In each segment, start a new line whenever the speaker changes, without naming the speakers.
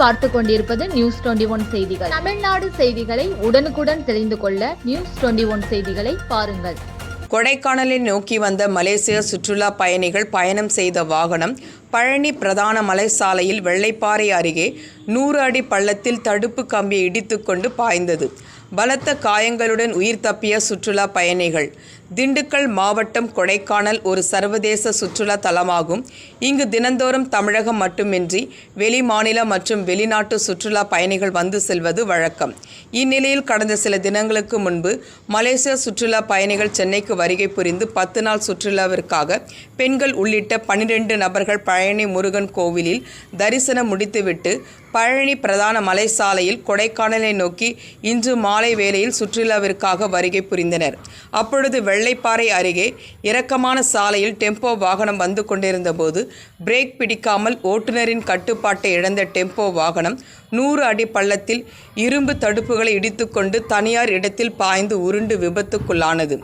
பார்த்து கொண்டிருப்பது news twenty one செய்திகள். தமிழ்நாடு செய்திகளை உடனுக்குடன் தெரிந்து கொள்ள நியூஸ் டுவெண்டி ஒன் செய்திகளை பாருங்கள்.
கொடைக்கானலை நோக்கி வந்த மலேசிய சுற்றுலா பயணிகள் பயணம் செய்த வாகனம் பழனி பிரதான மலை சாலையில் வெள்ளைப்பாறை அருகே நூறு அடி பள்ளத்தில் தடுப்பு கம்பியை இடித்துக்கொண்டு பாய்ந்தது. பலத்த காயங்களுடன் உயிர் தப்பிய சுற்றுலா பயணிகள். திண்டுக்கல் மாவட்டம் கொடைக்கானல் ஒரு சர்வதேச சுற்றுலா தலமாகும். இங்கு தினந்தோறும் தமிழகம் மட்டுமின்றி வெளி மாநில மற்றும் வெளிநாட்டு சுற்றுலா பயணிகள் வந்து செல்வது வழக்கம். இந்நிலையில் கடந்த சில தினங்களுக்கு முன்பு மலேசிய சுற்றுலா பயணிகள் சென்னைக்கு வருகை புரிந்து பத்து நாள் சுற்றுலாவிற்காக பெண்கள் உள்ளிட்ட பனிரெண்டு நபர்கள் பழனி முருகன் கோவிலில் தரிசனம் முடித்துவிட்டு பழனி பிரதான மலை சாலையில் கொடைக்கானலை நோக்கி இன்று மாலை வேளையில் சுற்றுலாவிற்காக வருகை புரிந்தனர். அப்பொழுது வெள்ளைப்பாறை அருகே இரக்கமான சாலையில் டெம்போ வாகனம் வந்து கொண்டிருந்த போது பிரேக் பிடிக்காமல் ஓட்டுநரின் கட்டுப்பாட்டை இழந்த டெம்போ வாகனம் நூறு அடி பள்ளத்தில் இரும்பு தடுப்புகளை இடித்துக்கொண்டு தனியார் இடத்தில் பாய்ந்து உருண்டு விபத்துக்குள்ளானது.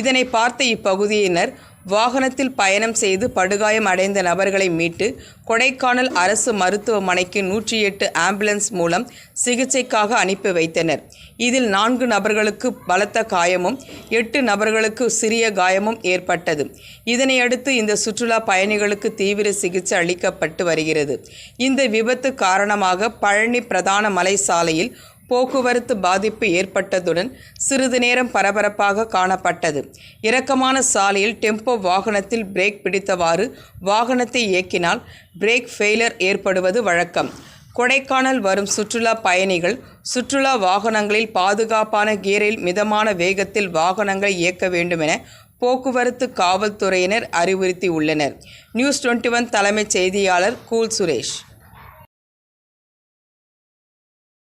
இதனை பார்த்த இப்பகுதியினர் வாகனத்தில் பயணம் செய்து படுகாயம் அடைந்த நபர்களை மீட்டு கொடைக்கானல் அரசு மருத்துவமனைக்கு நூற்றி எட்டு ஆம்புலன்ஸ் மூலம் சிகிச்சைக்காக அனுப்பி வைத்தனர். இதில் நான்கு நபர்களுக்கு பலத்த காயமும் எட்டு நபர்களுக்கு சிறிய காயமும் ஏற்பட்டது. இதனையடுத்து இந்த சுற்றுலா பயணிகளுக்கு தீவிர சிகிச்சை அளிக்கப்பட்டு வருகிறது. இந்த விபத்து காரணமாக பழனி பிரதான மலை சாலையில் போக்குவரத்து பாதிப்பு ஏற்பட்டதுடன் சிறிது நேரம் பரபரப்பாக காணப்பட்டது. இறக்கமான சாலையில் டெம்போ வாகனத்தில் பிரேக் பிடித்தவாறு வாகனத்தை இயக்கினால் பிரேக் ஃபெயிலர் ஏற்படுவது வழக்கம். கொடைக்கானல் வரும் சுற்றுலா பயணிகள் சுற்றுலா வாகனங்களில் பாதுகாப்பான கியரில் மிதமான வேகத்தில் வாகனங்களை இயக்க வேண்டுமென போக்குவரத்து காவல்துறையினர் அறிவுறுத்தி உள்ளனர் நியூஸ் டுவெண்ட்டி ஒன் தலைமைச் செய்தியாளர் கூல் சுரேஷ்.